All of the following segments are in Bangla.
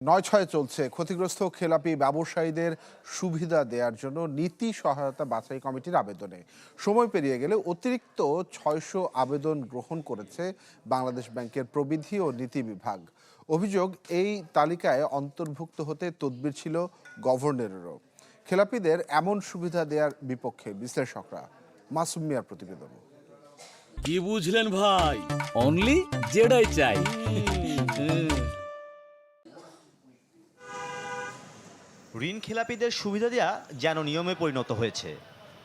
নয় ছয় চলছে। ক্ষতিগ্রস্ত খেলাপি ব্যবসায়ীদের সুবিধা দেওয়ার জন্য নীতি সহায়তা বাছাই কমিটির আবেদনে। সময় পেরিয়ে গেলে অতিরিক্ত ছয়শো আবেদন গ্রহণ করেছে বাংলাদেশ ব্যাংকের প্রবিধি ও নীতি বিভাগ। অভিযোগ এই তালিকায় অন্তর্ভুক্ত হতে তদবির ছিল গভর্নরেরও। খেলাপিদের এমন সুবিধা দেওয়ার বিপক্ষে বিশ্লেষকরা। মাসুম মিয়ার প্রতিবেদন। কি বুঝলেন ভাই? অনলি যেটাই চাই। ঋণ খেলাপিদের সুবিধা দেওয়া যেন নিয়মে পরিণত হয়েছে।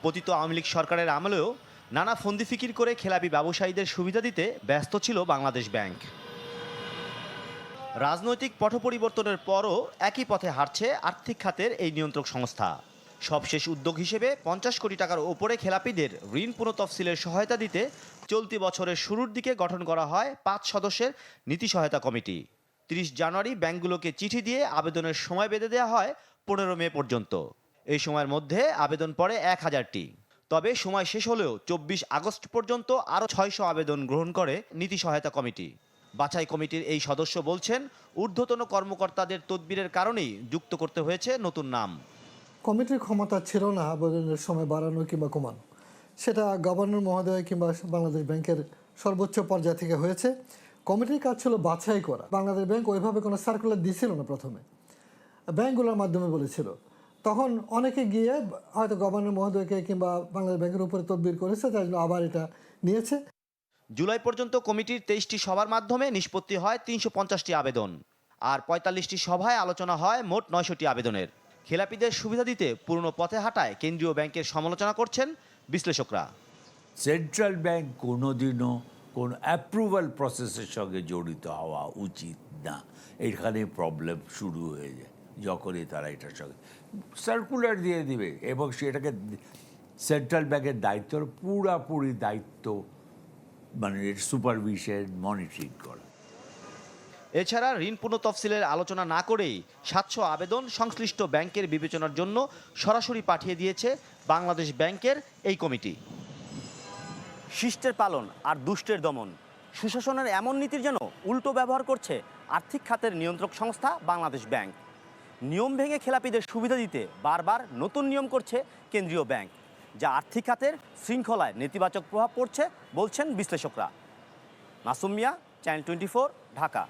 পতিত আওয়ামী লীগ সরকারের আমলেও নানা ফন্দি ফিকির করে খেলাপি ব্যবসায়ীদের সুবিধা দিতে ব্যস্ত ছিল বাংলাদেশ ব্যাংক। রাজনৈতিক পট পরিবর্তনের পরও একই পথে হাঁটছে আর্থিক খাতের এই নিয়ন্ত্রক সংস্থা। সবশেষ উদ্যোগ হিসেবে পঞ্চাশ কোটি টাকার ওপরে খেলাপিদের ঋণ পুনঃতফসিলের সহায়তা দিতে চলতি বছরের শুরুর দিকে গঠন করা হয় পাঁচ সদস্যের নীতি সহায়তা কমিটি। তিরিশ জানুয়ারি ব্যাংকগুলোকে চিঠি দিয়ে আবেদনের সময় বেঁধে দেওয়া হয় পনেরো মে পর্যন্ত। এই সময়ের মধ্যে আবেদন পড়ে এক হাজারটি। তবে সময় শেষ হলেও চব্বিশ আগস্ট পর্যন্ত আরও ছয়শো আবেদন গ্রহণ করে নীতি সহায়তা কমিটি। বাছাই কমিটির এই সদস্য বলছেন, ঊর্ধ্বতন কর্মকর্তাদের তদবিরের কারণেই যুক্ত করতে হয়েছে নতুন নাম। কমিটির ক্ষমতা ছিল না আবেদনের সময় বাড়ানো কিংবা কমানো। সেটা গভর্নর মহোদয় কিংবা বাংলাদেশ ব্যাংকের সর্বোচ্চ পর্যায় থেকে হয়েছে। কমিটির কাজ ছিল বাছাই করা। বাংলাদেশ ব্যাংক ওইভাবে কোনো সার্কুলার দিছিল না প্রথমে। ব্যাংকগুলোর মাধ্যমে বলেছিল। তখন অনেকে গিয়ে হয়তো গভর্নর মহোদয়কে কিংবা বাংলাদেশ ব্যাংকের উপরে তদবির করেছে তাই জন্য আবার এটা নিয়েছে। জুলাই পর্যন্ত কমিটির তেইশটি সভার মাধ্যমে নিষ্পত্তি হয় তিনশো পঞ্চাশটি আবেদন। আর পঁয়তাল্লিশটি সভায় আলোচনা হয় মোট নয়শোটি আবেদনের। খেলাপিদের সুবিধা দিতে পুরনো পথে হাঁটায় কেন্দ্রীয় ব্যাংকের সমালোচনা করছেন বিশ্লেষকরা। সেন্ট্রাল ব্যাংক কোনোদিনও কোন অ্যাপ্রুভাল প্রসেসের সঙ্গে জড়িত হওয়া উচিত না। এখানে প্রবলেম শুরু হয়ে যায়। যখনই তারা এটার সঙ্গে সার্কুলার দিয়ে দিবে এবং সেটাকে সেন্ট্রাল ব্যাংকের দায়িত্ব পুরাপুরি দায়িত্ব মানে সুপারভিশন মনিটরিং করা। এছাড়া ঋণ পূর্ণ পুনঃতফসিলের আলোচনা না করেই সাতশো আবেদন সংশ্লিষ্ট ব্যাংকের বিবেচনার জন্য সরাসরি পাঠিয়ে দিয়েছে বাংলাদেশ ব্যাংকের এই কমিটি। শিষ্টের পালন আর দুষ্টের দমন। সুশাসনের এমন নীতির যেন উল্টো ব্যবহার করছে আর্থিক খাতের নিয়ন্ত্রক সংস্থা বাংলাদেশ ব্যাংক। নিয়ম ভেঙে খেলাপিদের সুবিধা দিতে বারবার নতুন নিয়ম করছে কেন্দ্রীয় ব্যাংক, যা আর্থিক খাতের শৃঙ্খলায় নেতিবাচক প্রভাব পড়ছে, বলছেন বিশ্লেষকরা। Masumiya channel twenty Dhaka.